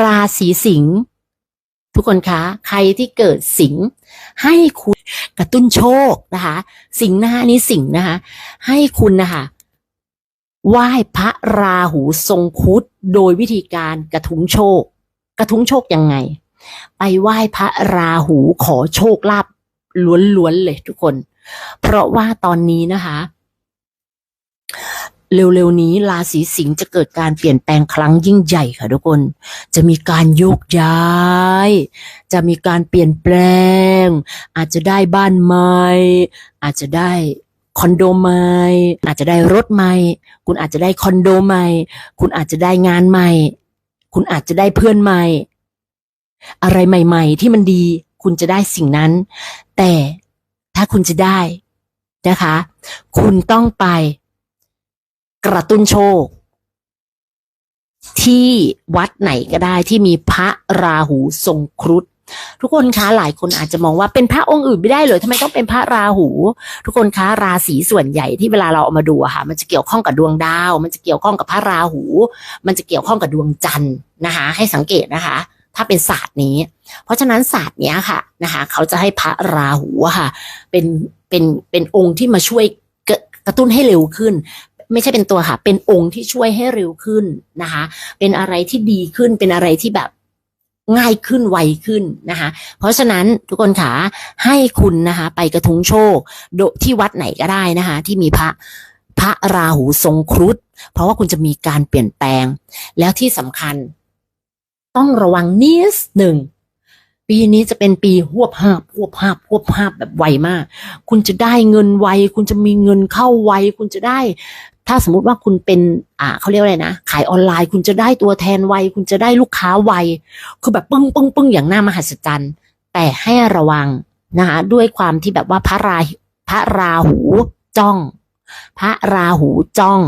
ราศีสิงห์ทุกคนคะ ใครที่เกิดสิงห์ให้คุณกระตุ้นโชคนะคะ สิงห์นะคะนี้สิงห์นะคะ ให้คุณนะคะไหว้พระราหูทรงคุดโดยวิธีการกระทุ้งโชค กระทุ้งโชคยังไง ไปไหว้พระราหูขอโชคลาภล้วนๆเลยทุกคน เพราะว่าตอนนี้นะคะ เร็วๆนี้ราศีสิงห์จะเกิดการเปลี่ยนแปลงครั้งยิ่งใหญ่ค่ะทุกคน จะมีการโยกย้าย จะมีการเปลี่ยนแปลง อาจจะได้บ้านใหม่ อาจจะได้คอนโดใหม่ อาจจะได้รถใหม่ คุณอาจจะได้คอนโดใหม่ คุณอาจจะได้งานใหม่ คุณอาจจะได้เพื่อนใหม่ อะไรใหม่ ๆ ที่มันดี คุณจะได้สิ่งนั้น แต่ถ้าคุณจะได้นะคะ คุณต้องไป กระตุ้นโชค ที่วัดไหนก็ได้ที่มีพระราหูทรงครุฑทุกคนคะหลายคนอาจจะมองว่าเป็นพระองค์อื่นไม่ได้เลยทำไมต้องเป็นพระราหู ทุกคนคะราศีส่วนใหญ่ที่เวลาเราเอามาดูอะค่ะ มันจะเกี่ยวข้องกับดวงดาว มันจะเกี่ยวข้องกับพระราหู มันจะเกี่ยวข้องกับดวงจันทร์นะคะ ให้สังเกตนะคะ ถ้าเป็นศาสตร์นี้ เพราะฉะนั้นศาสตร์เนี้ยค่ะนะคะ เขาจะให้พระราหูค่ะ เป็นเป็นเป็นองค์ที่มาช่วยกระตุ้นให้เร็วขึ้น ไม่ใช่เป็นตัวค่ะ เป็นองค์ที่ช่วยให้เร็วขึ้นนะคะ เป็นอะไรที่ดีขึ้นเป็นอะไรที่แบบง่ายขึ้นไวขึ้นนะคะ เพราะฉะนั้นทุกคนขาให้คุณนะคะ ไปกระทุ้งโชคโดที่วัดไหนก็ได้นะคะ ที่มีพระพระราหูทรงครุฑเพราะว่าคุณจะมีการเปลี่ยนแปลง แล้วที่สำคัญ ต้องระวังนิดหนึ่งปีนี้จะเป็นปีหวบหาบหวบหาบหวบหาบแบบไวมาก คุณจะได้เงินไว คุณจะมีเงินเข้าไว คุณจะได้ ถ้าสมมติว่าคุณเป็นอ่าเขาเรียกอะไรนะ ขายออนไลน์คุณจะได้ตัวแทนไว คุณจะได้ลูกค้าไว คือแบบปึ้งปึ้งปึ้งอย่างน่ามหัศจรรย์ แต่ให้ระวังนะคะด้วยความที่แบบว่าพระราพระราหูจ้อง พระราหูจ้อง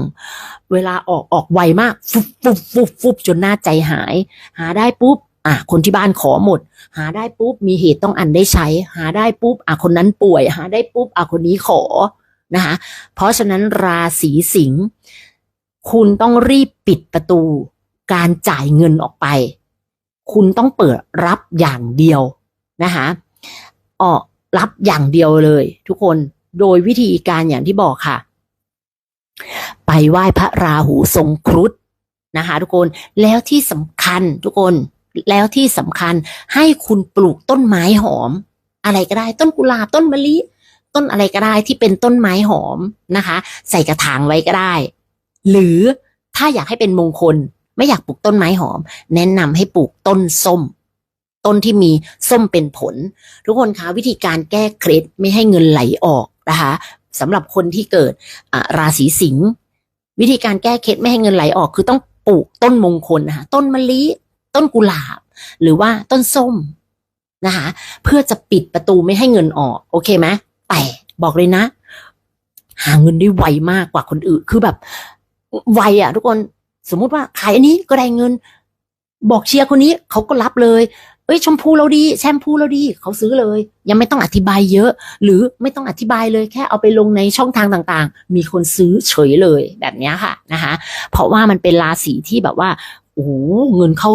เวลาออกออกไวมาก ฟุบฟุบฟุบฟุบจนหน้าใจหาย หาได้ปุ๊บอะคนที่บ้านขอหมด หาได้ปุ๊บมีเหตุต้องอันได้ใช้ หาได้ปุ๊บอะคนนั้นป่วย หาได้ปุ๊บอะคนนี้ขอ นะคะ เพราะฉะนั้นราศีสิงห์คุณต้องรีบปิดประตู การจ่ายเงินออกไป คุณต้องเปิดรับอย่างเดียวนะคะออกรับอย่างเดียวเลย ทุกคนโดยวิธีการอย่างที่บอกค่ะ ไปไหว้พระราหูทรงครุฑนะคะทุกคนแล้วที่สำคัญทุกคนแล้วที่สำคัญให้คุณปลูกต้นไม้หอม อะไรก็ได้ต้นกุหลาบต้นมะลิ ต้นอะไรก็ได้ที่เป็นต้นไม้หอมนะคะ ใส่กระถางไว้ก็ได้ หรือถ้าอยากให้เป็นมงคล ไม่อยากปลูกต้นไม้หอม แนะนำให้ปลูกต้นส้ม ต้นที่มีส้มเป็นผล ทุกคนคะวิธีการแก้เคล็ดไม่ให้เงินไหลออกนะคะสำหรับคนที่เกิดราศีสิงห์วิธีการแก้เคล็ดไม่ให้เงินไหลออก คือต้องปลูกต้นมงคลนะคะต้นมะลิต้นกุหลาบ หรือว่าต้นส้มนะคะเพื่อจะปิดประตูไม่ให้เงินออก โอเคไหม แต่บอกเลยนะ หาเงินได้ไวมากกว่าคนอื่น คือแบบไวอะทุกคนสมมุติว่าขายอันนี้ก็ได้เงิน บอกเชียร์คนนี้เขาก็รับเลย เอ้ยชมพูเราดีแชมพูเราดีเขาซื้อเลย ยังไม่ต้องอธิบายเยอะ หรือไม่ต้องอธิบายเลยแค่เอาไปลงในช่องทางต่างๆ มีคนซื้อเฉยเลยแบบนี้ค่ะนะคะเพราะว่ามันเป็นราศีที่แบบว่าโอ้เงินเข้า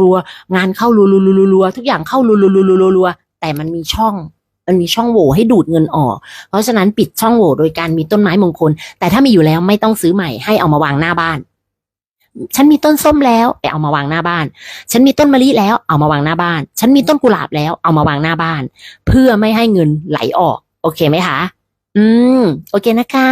รัวๆงานเข้ารัวๆทุกอย่างเข้ารัวๆแต่มันมีช่อง มันมีช่องโหว่ให้ดูดเงินออก เพราะฉะนั้นปิดช่องโหว่โดยการมีต้นไม้มงคล แต่ถ้ามีอยู่แล้วไม่ต้องซื้อใหม่ให้เอามาวางหน้าบ้าน ฉันมีต้นส้มแล้วไปเอามาวางหน้าบ้าน ฉันมีต้นมะลิแล้วเอามาวางหน้าบ้าน ฉันมีต้นกุหลาบแล้วเอามาวางหน้าบ้าน เพื่อไม่ให้เงินไหลออก โอเคไหมคะ อืม โอเคนะคะ